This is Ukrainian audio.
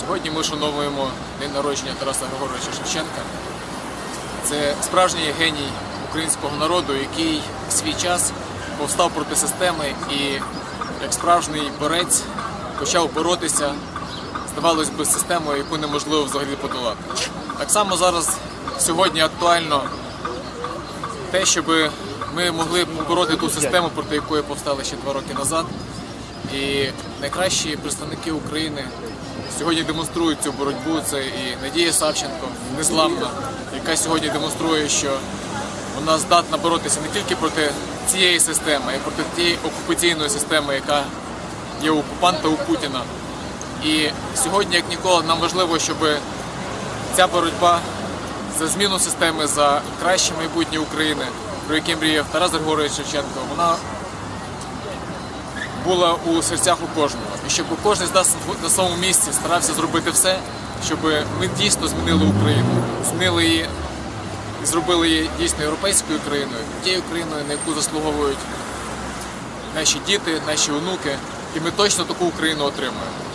Сьогодні ми шановуємо день народження Тараса Григоровича Шевченка. Це справжній геній українського народу, який в свій час повстав проти системи і як справжній борець почав боротися, здавалось би, з системою, яку неможливо взагалі подолати. Так само зараз сьогодні актуально те, щоб ми могли побороти ту систему, проти якої повстали ще два роки назад. І найкращі представники України сьогодні демонструють цю боротьбу. Це і Надія Савченко, незламна, яка сьогодні демонструє, що вона здатна боротися не тільки проти цієї системи, а й проти тієї окупаційної системи, яка є у окупанта у Путіна. І сьогодні, як ніколи, нам важливо, щоб ця боротьба за зміну системи, за краще майбутнє України, про яке мріяв Тарас Григорович Шевченко, вона була у серцях у кожного. І щоб кожен з нас на своєму місці старався зробити все, щоб ми дійсно змінили Україну, змінили її і зробили її дійсно європейською країною, тією країною, на яку заслуговують наші діти, наші онуки. І ми точно таку Україну отримаємо.